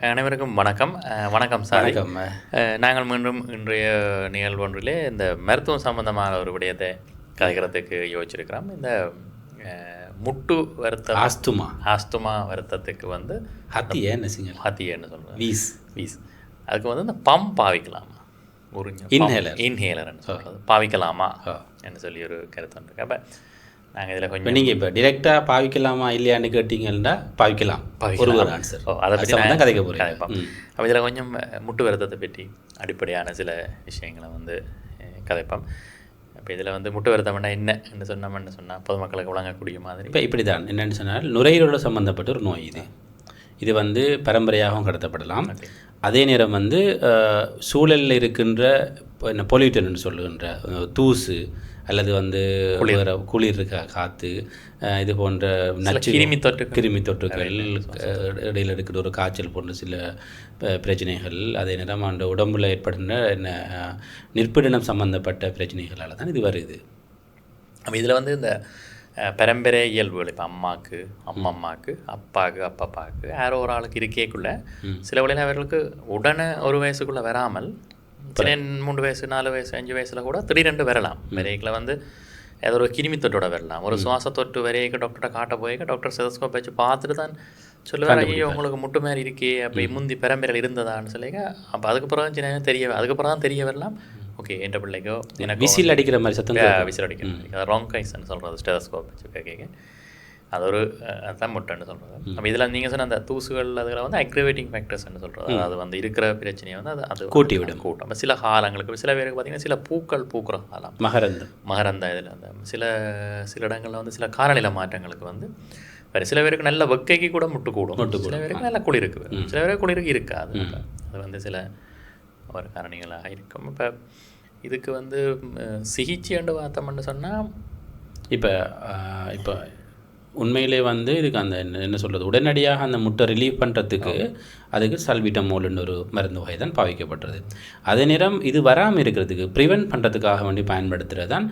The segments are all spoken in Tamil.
அனைவருக்கும் வணக்கம். வணக்கம் சார். நாங்கள் மீண்டும் இன்றைய நிகழ்வு ஒன்றிலே இந்த மருத்துவம் சம்பந்தமான ஒரு விடயத்தை கதைக்கிறதுக்கு யோசிச்சிருக்கிறோம். இந்த முட்டு வருத்தம் ஆஸ்துமா. ஆஸ்துமா வருத்தத்துக்கு வந்து ஹத்தி என்ன சிங்கல்? ஹத்தியன்னு சொல்கிறேன் வீஸ். வீஸ். அதுக்கு வந்து இந்த பம்ப் பாவிக்கலாமா? உறிஞ்ச Inhaler. இன்ஹேலர்னு சொல்கிறது பாவிக்கலாமா. என்று சொல்லி ஒரு கருத்து இருக்கு அப்போ நாங்கள் இதில் கொஞ்சம் நீங்கள் இப்போ டிரெக்டாக பாவிக்கலாமா இல்லையான்னு கேட்டீங்கன்னா பாவிக்கலாம். ஒரு பாவிக்கலாம். ஒரு ஆன்சர் ஓ, அதை பற்றி தான் கதைக்க போகிறேன் கதைப்போம். அப்ப இதில் கொஞ்சம் முட்டு வருத்தத்தை பற்றி அடிப்படையான சில விஷயங்களை வந்து கதைப்போம். இப்போ இதில் வந்து முட்டு வருத்தம்னா என்னன்னு சொன்னோம்னு சொன்னால் பொதுமக்களுக்கு வழங்கக்கூடிய மாதிரி. இப்போ இப்படி தான் என்னென்னு சொன்னால் நுரையீரலோட சம்மந்தப்பட்ட ஒரு நோய் இது. இது வந்து பரம்பரையாகவும் கடத்தப்படலாம். அதே நேரம் வந்து சூழலில் இருக்கின்ற இப்போ என்ன பொல்யூட்டன் சொல்லுகின்ற தூசு அல்லது வந்து வேற குளிர் இருக்க காற்று இது போன்ற நச்சு கிருமி தொற்றுகள். கிருமி தொற்றுகள் இடையில இருக்கிற ஒரு காய்ச்சல் போன்ற சில பிரச்சனைகள் அதே நேரம் அந்த உடம்புல ஏற்படுகின்ற என்ன நிற்பிடனம் சம்பந்தப்பட்ட பிரச்சனைகளால் தான் இது வருது. அப்போ இதில் வந்து இந்த பரம்பரை இயல்புகள் இப்போ அம்மாவுக்கு அம்மம்மாவுக்கு அப்பாவுக்கு அப்பப்பாவுக்கு யாரோ ஒரு ஆளுக்கு இருக்கேக்குள்ள சில வழியில் அவர்களுக்கு உடனே ஒரு வயசுக்குள்ளே வராமல் சில மூணு வயசு நாலு வயசு அஞ்சு வயசில் கூட திடீரென்று வரலாம். வரைக்கில் வந்து ஏதோ ஒரு கிருமி தொட்டோட வரலாம். ஒரு சுவாச தொட்டு வரைக்கும் டாக்டரை காட்ட போய்க்க டாக்டர் செதஸ்கோப் வச்சு பார்த்துட்டு தான் சொல்லுவார் ஐயோ உங்களுக்கு முட்டு மாதிரி இருக்கே அப்போ முந்தி பரம்பரையில் இருந்ததான்னு சொல்லிக்க அப்போ அதுக்கப்புறம் சின்ன தெரிய அதுக்கப்புறம் தான் தெரிய வரலாம். ஓகே என்ற பிள்ளைக்கோ எனக்கு விசில் அடிக்கிற மாதிரி சத்தம். விசில் அடிக்கணும் அது ராங் கைஸ்ன்னு சொல்கிறது ஸ்டெதஸ்கோப் வச்சு கேட்க. அது ஒரு அதுதான் முட்டைன்னு சொல்கிறது அப்போ இதில் நீங்கள் சொன்ன அந்த தூசுகள் அதில் வந்து அக்ரிவேட்டிங் ஃபேக்டர்ஸ்னு சொல்கிறது அது வந்து இருக்கிற பிரச்சனையை வந்து அது அது கூட்டி விடும். கூட்டும். சில காலங்களுக்கு சில பேருக்கு பார்த்தீங்கன்னா சில பூக்கள் பூக்கிற காலம் மகரந்தம். மகரந்த இதில் அந்த சில சில இடங்களில் வந்து சில காலநிலை மாற்றங்களுக்கு வந்து வேறு சில பேருக்கு நல்ல வெக்கைக்கு கூட முட்டு கூடும் சில பேருக்கு நல்ல குளிருக்கு. சில பேருக்கு குளிருக்கு இருக்காது. அது வந்து சில ஒரு காரணிகளாக இருக்கும். இப்போ இதுக்கு வந்து ம், சிகிச்சைன்னு பார்த்தோம்னு சொன்னால் இப்போ இப்போ உண்மையிலே வந்து இதுக்கு அந்த என்ன சொல்கிறது உடனடியாக அந்த முட்டை ரிலீவ் பண்ணுறதுக்கு அதுக்கு சல்விட்டமோல்னு ஒரு மருந்து வகை தான் பாவிக்கப்பட்டது. அதே நேரம் இது வராமல் இருக்கிறதுக்கு ப்ரிவென்ட் பண்ணுறதுக்காக வேண்டி பயன்படுத்துகிறது தான்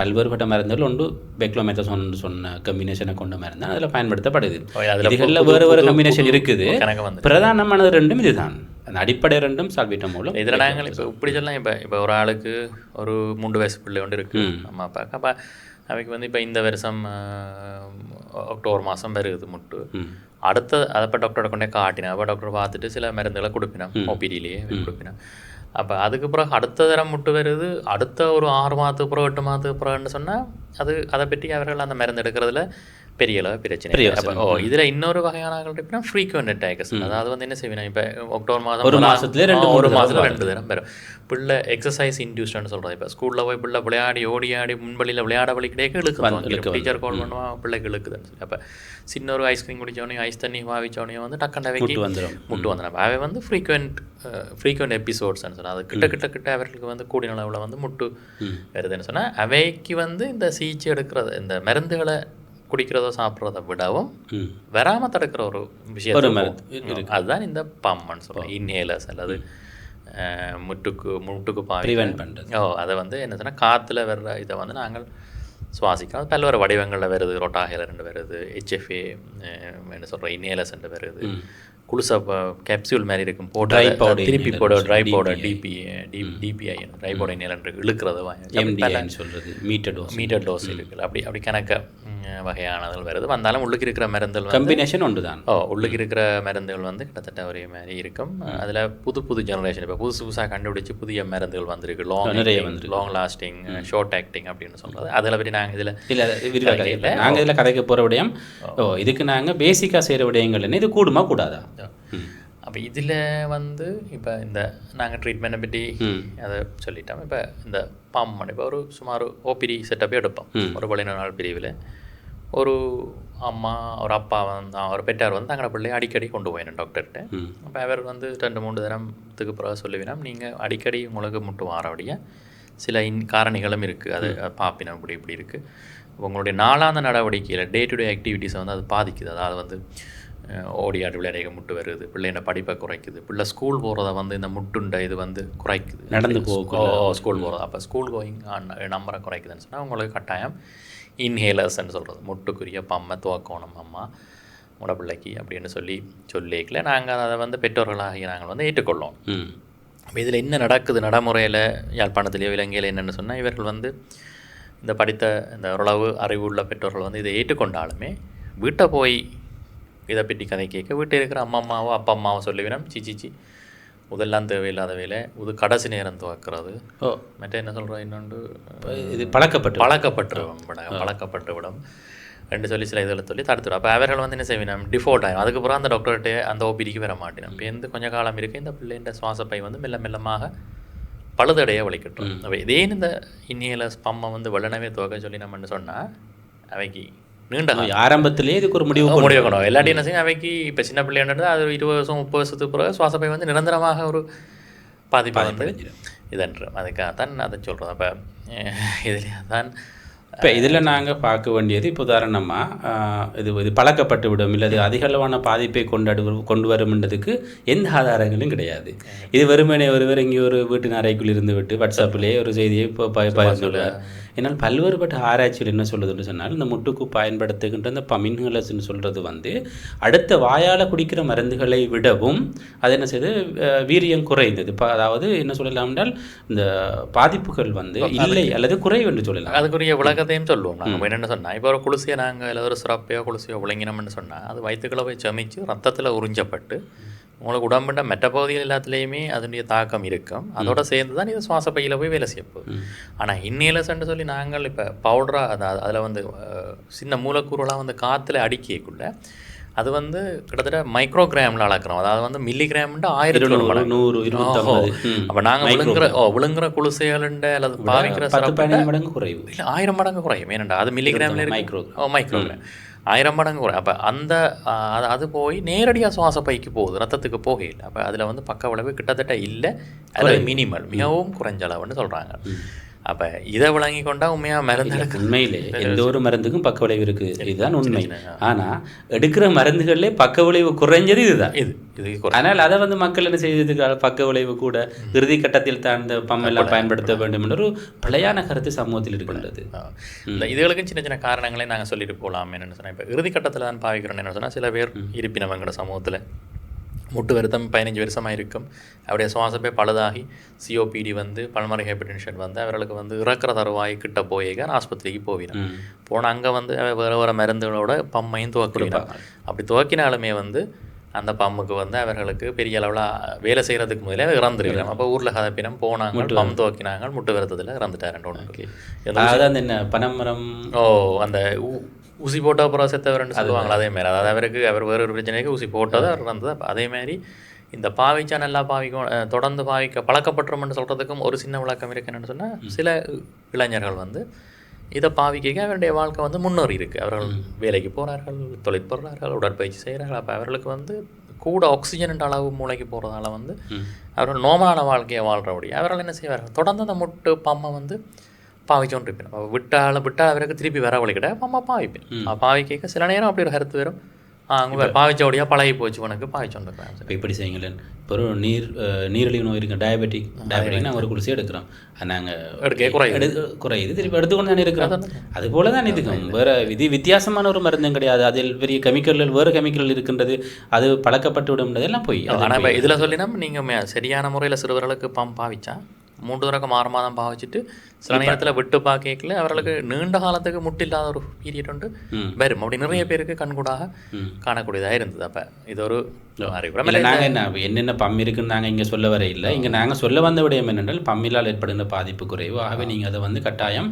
பல்வேறுபட்ட மருந்துகள் ஒன்று பெக்லோமெத்தசோன் சொன்ன கம்பினேஷனை கொண்ட மருந்து தான் அதில் பயன்படுத்தப்படுது. இதுகளில் வேறு வேறு கம்பினேஷன் இருக்குது. பிரதானமானது ரெண்டும் இதுதான். அந்த அடிப்படை ரெண்டும் சல்விட்டமோலும் இதில் நாங்கள் இப்போ இப்படி சொல்லலாம். இப்போ இப்போ ஒரு ஆளுக்கு ஒரு மூன்று வயசு பிள்ளை ஒன்று இருக்கு. அம்மா அப்பாவுக்கு அப்போ அவைக்கு வந்து இப்போ இந்த வருஷம் ஆஹ், அக்டோபர் மாதம் வருது முட்டு. அடுத்த அதை இப்போ டாக்டரோட கொண்டே காட்டினேன். அப்போ டாக்டர் பார்த்துட்டு சில மருந்துகளை கொடுப்பினோம் ஓபிடியிலேயே கொடுப்பினோம் அப்போ அதுக்கு பிறகு அடுத்த தரம் முட்டு வருது. அடுத்த ஒரு ஆறு மாதத்துக்கு பிறகு எட்டு மாதத்துக்கு பிறகுன்னு சொன்னால் அது அதை பற்றி அவர்கள் அந்த மருந்து எடுக்கிறதுல பெரிய அளவு பிரச்சனை. ஓ இதில் இன்னொரு வகையான இருப்பினா ஃப்ரீக்வெண்ட் அட்டாக்ஸ் அதாவது வந்து என்ன செய்வேன் இப்போ அக்டோபர் மாதம் ஒரு மாசத்திலே ரெண்டு, ஒரு மாதத்தில் ரெண்டு தரம் வரும். பிள்ளை எக்ஸசைஸ் இன்டியூஸ்ட்னு சொல்கிறது இப்போ ஸ்கூலில் போய் பிள்ளை விளையாடி ஓடி ஆடி முன்பள்ளியில் விளையாட வழி கிடைக்க இழுக்கு டீச்சர் கால் பண்ணுவான் பிள்ளைக்கு இழுக்குதுன்னு சொல்லி அப்போ சின்ன ஒரு ஐஸ்கிரீம் குடித்தோடனே ஐஸ் தண்ணி வாவிச்சோடனே வந்து முட்டு வந்துடும் முட்டு வந்துடும் அவை வந்து ஃப்ரீக்வெண்ட் ஃப்ரீக்வெண்ட் எபிசோட்ஸ்னு சொன்னால் அது கிட்ட கிட்ட கிட்ட அவர்களுக்கு வந்து கூடிய அளவில் வந்து முட்டு வருதுன்னு சொன்னால் அவைக்கு வந்து இந்த சிகிச்சை எடுக்கிறது இந்த மருந்துகளை குடிக்கிறதோ சாப்பிட்றத விடவும் வராமல் தடுக்கிற ஒரு போ- அதுதான் இந்த பம்ப்னு சொல்லுவோம் இன்ஹேலர்ஸ் அல்லது முட்டுக்கு முட்டுக்கு ப்ரிவென்ட் பண்ணுறது ஓ அதை வந்து என்ன சொன்னால் காற்றுல வர்ற இதை வந்து நாங்கள் சுவாசிக்கிறோம். பல்வேறு வடிவங்களில் வருது. ரொட்டாஹேலர்னு வருது. ஹெச்எஃப்ஏ என்ன சொல்கிற இன்ஹேலர்ஸ்ன்ட்டு வருது. குளுச கேப்சூல் மாதிரி இருக்கும். போட்டு திருப்பி போட dry. Powder DP DPI dry powder inhaler இழுக்கிறது எம்டிஐன்னு சொல்கிறது மீட்டர் டோஸ் மீட்டர் டோஸ் இருக்குல்ல அப்படி அப்படி கணக்க வகையானதுகள் வருது. வந்தாலும் உள்ளுக்கு இருக்கிற மருந்துகள் வந்து கம்பினேஷன் ஒன்று தான் ஓ உள்ளுக்கு இருக்கிற மருந்துகள் வந்து கிட்டத்தட்ட ஒரே மாதிரி இருக்கும். அதில் புது புது ஜெனரேஷன் இப்போ புதுசு புதுசாக கண்டுபிடிச்சு புதிய மருந்துகள் வந்திருக்கு. லாங் நிறைய லாங் லாஸ்டிங் ஷார்ட் ஆக்டிங் அப்படின்னு சொல்கிறது அதில் பற்றி நாங்கள் இதில் இல்லை விரிவாக நாங்கள் இதில் கதைக்க போகிற விடயம் ஓ. இதுக்கு நாங்கள் பேசிக்காக செய்கிற விடயங்கள் என்ன? இது கூடுமா கூடாதா? அப்போ இதில் வந்து இப்போ இந்த நாங்கள் ட்ரீட்மெண்ட்டை பற்றி அதை சொல்லிட்டோம். இப்போ இந்த பம்மன் இப்போ ஒரு சுமார் ஓபிடி செட்டப்பே எடுப்போம். ஒரு பழைய நாள் பிரிவில். ஒரு அம்மா ஒரு அப்பா வந்து ஒரு பெற்றார் வந்து தங்களோட பிள்ளையை அடிக்கடி கொண்டு போயிடும் டாக்டர்கிட்ட அப்போ அவர் வந்து ரெண்டு மூணு தினத்துக்கு பிறகு சொல்லுவினோம் நீங்கள் அடிக்கடி உங்களுக்கு முட்டு வாரபடிய சில இன் காரணிகளும் இருக்குது அது பாப்பினம் இப்படி இப்படி இருக்குது உங்களுடைய நாளாந்த நடவடிக்கையில் டே டு டே ஆக்டிவிட்டீஸை வந்து அது பாதிக்குது. அதாவது வந்து ஓடி ஆடி விளையாட முட்டு வருது. பிள்ளையோட படிப்பை குறைக்குது. பிள்ளை ஸ்கூல் போகிறத வந்து இந்த முட்டுண்ட இது வந்து குறைக்குது. நடந்து ஓ ஸ்கூல் போகிறது அப்போ ஸ்கூல் கோயிங் நம்பரை குறைக்குதுன்னு சொன்னால் உங்களுக்கு கட்டாயம் இன்ஹேலர்ஸ்ன்னு சொல்கிறது முட்டுக்குரிய பம்மை துவக்கோணம் அம்மா உங்களோட பிள்ளைக்கு அப்படின்னு சொல்லி சொல்லிக்கல. நாங்கள் அதை வந்து பெற்றோர்களாகி நாங்கள் வந்து ஏற்றுக்கொள்ளோம் அப்போ இதில் என்ன நடக்குது நடைமுறையில் யாழ்ப்பாணத்திலேயோ இலங்கையில் என்னென்னு சொன்னால் இவர்கள் வந்து இந்த படித்த இந்த ஓரளவு அறிவு உள்ள பெற்றோர்கள் வந்து இதை ஏற்றுக்கொண்டாலுமே வீட்டை போய் இதை பற்றி கதை கேட்க வீட்டில் இருக்கிற அம்மா அம்மாவோ அப்பா அம்மாவோ சொல்லுவினம் சி சி சி. முதல்லாம் தேவையில்லாத வேலை. இது கடைசி நேரம் துவக்கிறது. ஓ. மற்ற என்ன சொல்கிறோம் இன்னொன்று இது பழக்கப்பட்டு பழக்கப்பட்டு விடம். பழக்கப்பட்டு விடம். ரெண்டு சொல்லி சில இதில் சொல்லி தடுத்துடும். அப்போ அவர்கள் வந்து என்ன செய்வினோம்? டிஃபால்ட் ஆகும் அதுக்கப்புறம் அந்த டாக்டர்கிட்ட அந்த ஓபிடிக்கு வர மாட்டேன் இப்போ எந்த கொஞ்ச காலம் இருக்கு இந்த பிள்ளைன்ற சுவாசப்பை வந்து மெல்ல மெல்லமாக பழுதடைய வலிக்கட்டும் அப்போ இதே இந்த இன்னியல ஸ்பம்மை வந்து வெள்ளனவே துவக்க சொல்லி நம்ம என்ன சொன்னால் அவைக்கு நீண்ட காலம். ஆரம்பத்திலே இதுக்கு ஒரு முடிவு கொண்டு- முடிவு இல்லாட்டி என்ன செய்யும் அவைக்கு இப்போ சின்ன பிள்ளைன்றது அது ஒரு இருபது வருஷம் முப்பது வருஷத்துக்கு பிறகு சுவாசப்பை வந்து நிரந்தரமாக ஒரு பாதிப்பை வந்து இதன்று. அதுக்காக தான் அதை சொல்கிறோம் அப்போ இதில் தான் இப்போ இதில் நாங்கள் பார்க்க வேண்டியது இப்போ உதாரணமாக இது இது பழக்கப்பட்டு விடும் இல்லை இது அதிகளவான பாதிப்பை கொண்டாடு கொண்டு வரும்ன்றதுக்கு எந்த ஆதாரங்களும் கிடையாது. இது வெறுமனே ஒருவர் இங்கே ஒரு வீட்டின் அறைக்குள் இருந்து விட்டு வாட்ஸ்அப்பிலே ஒரு செய்தியை இப்போ பகிர்ந்துள்ளார். என்னால் பல்வேறுபட்ட ஆராய்ச்சிகள் என்ன சொல்லுதுன்னு சொன்னால் இந்த முட்டுக்கு பயன்படுத்துகின்ற இந்த பமின்ஹலஸ்ன்னு சொல்கிறது வந்து அடுத்த வாயால் குடிக்கிற மருந்துகளை விடவும் அது என்ன செய்யுது அஹ், வீரியம் குறைந்தது. இப்போ அதாவது என்ன சொல்லலாம் என்றால் இந்த பாதிப்புகள் வந்து இல்லை அல்லது குறைவு என்று சொல்லலாம். அதுக்குரிய விளக்கத்தையும் சொல்லுவோம். நாங்கள் என்னென்னு சொன்னால் இப்போ ஒரு குளிசையை நாங்கள் இல்லை ஒரு சிறப்பையோ குளிசையோ விளங்கினோம்னு சொன்னால் அது வயிற்றுக்குள்ள போய் சமைச்சு ரத்தத்தில் உறிஞ்சப்பட்டு உங்களுக்கு உடம்புண்ட மெட்ட பகுதிகள் எல்லாத்துலேயுமே அதனுடைய தாக்கம் இருக்கும். அதோட சேர்ந்து தான் இது சுவாச பையில் போய் வேலை செய்ய போகுது ஆனால் இன்னேலசன்னு சொல்லி நாங்கள் இப்போ பவுடராக அது அதில் வந்து சின்ன மூலக்கூறுலாம் வந்து காற்றுல அடுக்கியக்குள்ள அது வந்து கிட்டத்தட்ட மைக்ரோகிராமில் அளக்குறோம். அதாவது வந்து மில்லிகிராம்ன்ற ஆயிரத்தி நூறு. அப்போ நாங்கள் விழுங்குற ஓ விழுங்குற குளுசைகளுண்ட அல்லது பாவிக்கிற மடங்கு குறைவு. இல்லை ஆயிரம் மடங்கு குறையும். ஏனண்டா அது மில்லிகிராமில் இருக்கு. மைக்ரோகிராம். ஆயிரம் மடங்கு குறையும் அப்போ அந்த அது போய் நேரடியாக சுவாச பைக்கு போகுது ரத்தத்துக்கு போகையில். அப்போ அதில் வந்து பக்க விளைவு கிட்டத்தட்ட இல்லை. அது மினிமல் மிகவும் குறைஞ்ச அளவுன்னு சொல்கிறாங்க அப்போ இதை விளங்கி கொண்டா உண்மையாக மருந்து உண்மையிலே. எந்த ஒரு மருந்துக்கும் பக்க விளைவு இருக்கு. இதுதான் உண்மை. ஆனா எடுக்கிற மருந்துகள்லே பக்க விளைவு குறைஞ்சது இதுதான். இது இது ஆனால் அதை வந்து மக்கள் என்ன செய்ததுக்கு பக்க விளைவு கூட இறுதி கட்டத்தில் தான் இந்த பம்மெல்லாம் பயன்படுத்த வேண்டும் என்ற ஒரு பிழையான கருத்து சமூகத்தில் இருக்கின்றது. இந்த இதுகளுக்கும் சின்ன சின்ன காரணங்களை நாங்கள் சொல்லிட்டு போகலாம் என்னென்னு சொன்னால் இப்போ இறுதி கட்டத்தில் தான் பாவிக்கிறோம் என்ன சொன்னால் சில பேர் இருப்பினவங்களோட சமூகத்தில். முட்டு வருத்தம் பதினஞ்சு வருஷமாக இருக்கும் அவருடைய சுவாசப்பை பழுதாகி சிஓபிடி வந்து பல்மறை ஹைப்பர்டென்ஷன் வந்து அவர்களுக்கு வந்து இறக்குற தருவாய் கிட்ட போயிக்க ஆஸ்பத்திரிக்கு ம். போனால் அங்கே வந்து வேறு வேறு மருந்துகளோட பம்மையும் துவக்கினாங்க அப்படி துவக்கினாலுமே வந்து அந்த பம்முக்கு வந்து அவர்களுக்கு பெரிய அளவில் வேலை செய்கிறதுக்கு முதலே இறந்துருக்கிறோம் அப்போ ஊரில் கதப்பினம் போனாங்க பம் துவக்கினாங்க முட்டு வருத்தத்தில் இறந்துட்டார் ஒன்று அதாவது அந்த என்ன பனமரம்? ஓ அந்த ஊசி போட்ட அப்புறம் செத்தவர்னு சொல்லுவாங்களா அதே மாதிரி. அதாவது அவருக்கு அவர் வேற ஒரு பிரச்சனைக்கு ஊசி போட்டது அவர் அப்ப அதே மாதிரி இந்த பாவிச்சா நல்லா பாவிக்கும் தொடர்ந்து பாவிக்க பழக்கப்பட்டுறோம்னு சொல்கிறதுக்கும் ஒரு சின்ன விளக்கம் இருக்கு என்னன்னு சொன்னால் சில இளைஞர்கள் வந்து இதை பாவிக்க அவருடைய வாழ்க்கை வந்து முன்னேறி இருக்கு. அவர்கள் வேலைக்கு போகிறார்கள் தொழில் போகிறார்கள் உடற்பயிற்சி செய்கிறார்கள். அப்போ அவர்களுக்கு வந்து கூட ஆக்சிஜன் அளவு மூளைக்கு போகிறதால வந்து அவர்கள் நோமலான வாழ்க்கையை வாழ்கிறபடி அவர்கள் என்ன செய்வார்கள்? தொடர்ந்து அந்த முட்டு பம்மை வந்து பாவிச்சோன்றிருப்பேன் அப்போ விட்டால் விட்டால் அவருக்கு திருப்பி வர வழி கிடையாது. அம்மா பாவிப்பேன். பாவிக்க சில நேரம் அப்படி ஒரு கருத்து வரும். அங்கே பாவிச்சோடியா பழகி போச்சு உனக்கு பாவிச்சோன்றிருப்பேன் இப்போ இப்படி செய்யுங்களேன். இப்போ ஒரு நீர் நீரிழிவு நோய் இருக்கு. டயபெட்டிக் டயபெட்டிக் நாங்கள் ஒரு குளிசி எடுக்கிறோம். நாங்கள் எடுக்க குறையுது. எடு குறையுது. திருப்பி எடுத்துக்கொண்டு தானே இருக்கிறோம். அது போல தான் இதுக்கும். வேற விதி வித்தியாசமான ஒரு மருந்தும் கிடையாது. அதில் பெரிய கெமிக்கல்கள் வேறு கெமிக்கல் இருக்கின்றது. அது பழக்கப்பட்டு விடும்ன்றதெல்லாம் போய். ஆனால் இதில் சொல்லினா நீங்கள் சரியான முறையில் சிறுவர்களுக்கு பம் பாவிச்சா மூன்று தடவை ஆறு மாதம் பாவிச்சிட்டு சில நேரத்தில் விட்டு பார்க்கல அவர்களுக்கு நீண்ட காலத்துக்கு முட்டு இல்லாத ஒரு பீரியட் உண்டு. வரும். அப்படி நிறைய பேருக்கு கண்கூடாக. காணக்கூடியதாக இருந்தது. அப்போ இது ஒரு நாங்கள் என்ன என்னென்ன பம் இருக்குன்னு நாங்கள் இங்கே சொல்ல வர இல்லை. இங்கே நாங்கள் சொல்ல வந்த விடயம் என்னென்றால் பம்மிலால் ஏற்படுகின்ற பாதிப்பு குறைவு. ஆகவே நீங்கள் அதை வந்து கட்டாயம்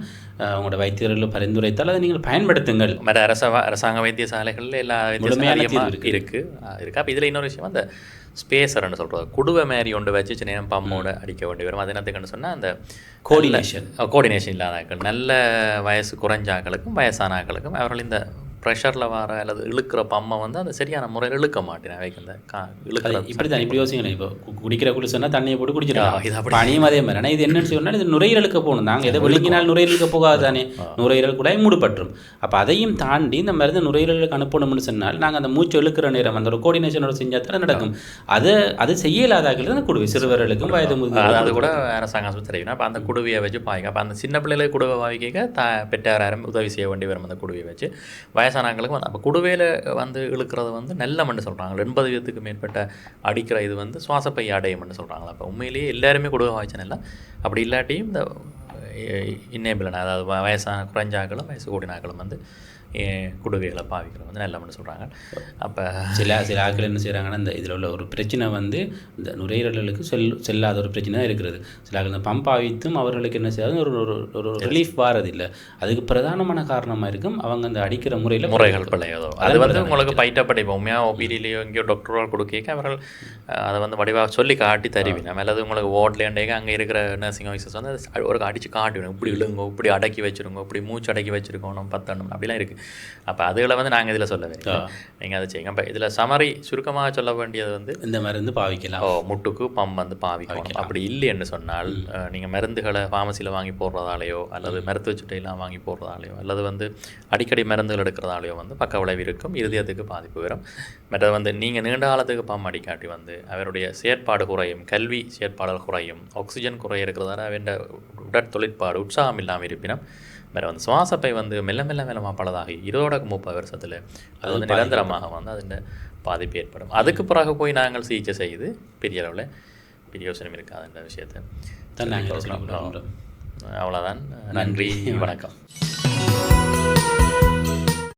உங்களோட வைத்தியர்கள் பரிந்துரைத்தால் அதை நீங்கள் பயன்படுத்துங்கள். மற்ற அரச அரசாங்க வைத்தியசாலைகளில் எல்லா முழுமையான இருக்கு. இருக்கு. அப்போ இதில் இன்னொரு விஷயம் அந்த ஸ்பேசர்னு சொல்கிறது குடுவை மாதிரி ஒன்று வச்சு சின்ன பம்மோட அடிக்க வேண்டி வரும். அது என்னத்துக்குன்னு சொன்னால் அந்த கோஆர்டினேஷன் கோஆர்டினேஷன் இல்லாத ஆட்கள் நல்ல வயசு குறைஞ்ச ஆட்களுக்கும் வயசான ஆட்களுக்கும் அவர்கள் இந்த ப்ரெஷரில் வர அல்லது இழுக்கிற பம்மை வந்து அந்த சரியான முறையில் இழுக்க மாட்டேன். அவைக்கு அந்த கா இழுக்கிற இப்படி தான் இப்படி யோசிங்களேன். இப்போ குடிக்கிற குளிச்சுன்னா தண்ணியை போட்டு ஆ, இது குடிச்சிடலாம் அப்படி. பனியும் அதே மாதிரி. ஆனால் இது என்னன்னு சொன்னால் இது நுரையீரலுக்கு போகணும். நாங்கள் எதை விழுங்கினால் நுரையீரலுக்கு போகாது தானே? நுரையீரல் கூட மூடுபட்டுரும். அப்போ அதையும் தாண்டி இந்த மருந்து நுரையீரலுக்கு அனுப்பணும்னு சொன்னால் நாங்கள் அந்த மூச்சு இழுக்கிற நேரம் அந்த ஒரு கோஆர்டினேஷனோட செஞ்சால் தான் நடக்கும். அது அது செய்ய இல்லாதாக்கள் தான் கொடுவை. சிறுவர்களுக்கும் வயது முதிர்ந்தவர்களுக்கும். அது கூட அரசாங்க ஆஸ்பத்திரி தெரியும் அப்போ அந்த குடுவையை வச்சு பாய்க்க அப்போ அந்த சின்ன பிள்ளைகளை குடுவை பாவிக்க த பெற்றார் உதவி செய்ய வேண்டி வரும் அந்த குடுவையை வச்சு. வயசான வயசானவங்களுக்கு வந்து அப்போ குடுவேல வந்து இழுக்கிறது வந்து நல்ல மண்ணு சொல்கிறாங்க எண்பது வீதத்துக்கு மேற்பட்ட அடிக்கிற இது வந்து சுவாசப்பை அடையும்னு சொல்கிறாங்களா அப்போ உண்மையிலேயே எல்லாருமே குடுவை வாய்ச்சல் இல்லை. அப்படி இல்லாட்டியும் இந்த இன்னேபிளன் அதாவது வயசான குறைஞ்சாக்களும் வயசு கூடினாக்களும் வந்து குடுவைகளை பாவிக்கிறது வந்து நல்லமன்னு சொல்கிறாங்க அப்போ சில சில ஆட்கள் என்ன செய்கிறாங்கன்னா இந்த இதில் உள்ள ஒரு பிரச்சனை வந்து இந்த நுரையீரல்களுக்கு செல் செல்லாத ஒரு பிரச்சனை தான் இருக்கிறது. சில ஆட்கள் இந்த பம்ப் ஆவித்தும் அவர்களுக்கு என்ன செய்யாது ஒரு ஒரு ரிலீஃப் வாரதில்லை. அதுக்கு பிரதானமான காரணமாக இருக்கும் அவங்க அந்த அடிக்கிற முறையில் முறைகள் பிள்ளையதோ அது வந்து உங்களுக்கு பயிட்டப்படி இப்போ உண்மையாக ஓபிடிலேயோ எங்கேயோ டாக்டர்கள் கொடுக்க அவர்கள் அதை வந்து வடிவாக சொல்லி காட்டி தருவினோம் அல்லது உங்களுக்கு வார்ட்லேண்டேங்க அங்கே இருக்கிற நர்சிங் ஆஃபீஸர்ஸ் வந்து ஒரு அடித்து காட்டிவிடும் இப்படி இழுங்க இப்படி அடக்கி வச்சிருங்க இப்படி மூச்சு அடக்கி வச்சிருக்கணும் பத்தணும் அப்படிலாம் இருக்குது அப்போ அதுகளை வந்து நாங்கள் இதில் சொல்லவே நீங்கள் அதை செய்யுங்க. அப்போ இதில் சமரி சுருக்கமாக சொல்ல வேண்டியது வந்து இந்த மருந்து பாவிக்கலாம். ஓ முட்டுக்கு பம் வந்து பாவிக்கணும். அப்படி இல்லைன்னு சொன்னால் நீங்கள் மருந்துகளை ஃபார்மசியில் வாங்கி போடுறதாலேயோ அல்லது மருத்துவ சுட்டையெல்லாம் வாங்கி போடுறதாலேயோ அல்லது வந்து அடிக்கடி மருந்துகள் எடுக்கிறதாலேயோ வந்து பக்க விளைவு இருக்கும். இருதயத்துக்கு பாதிப்பு வரும். மற்றது வந்து நீங்கள் நீண்ட காலத்துக்கு பம் அடிக்காட்டி வந்து அவருடைய செயற்பாடு குறையும் கல்வி செயற்பாடுகள் குறையும் ஆக்சிஜன் குறை இருக்கிறதால அவன் உடற்தொழிற்பாடு உற்சாகம் இல்லாமல் இருப்பினும் வேறு வந்து சுவாசப்பை வந்து மெல்ல மெல்ல மெல்லமாக பலதாகி இருபது முப்பது வருஷத்தில் அது வந்து நிரந்தரமாக வந்து அதில் பாதிப்பு ஏற்படும். அதுக்கு பிறகு போய் நாங்கள் சிகிச்சை செய்து பெரிய அளவில் பிரயோசனம் இருக்காது என்ற விஷயத்தை. அவ்வளோதான் நன்றி. வணக்கம்.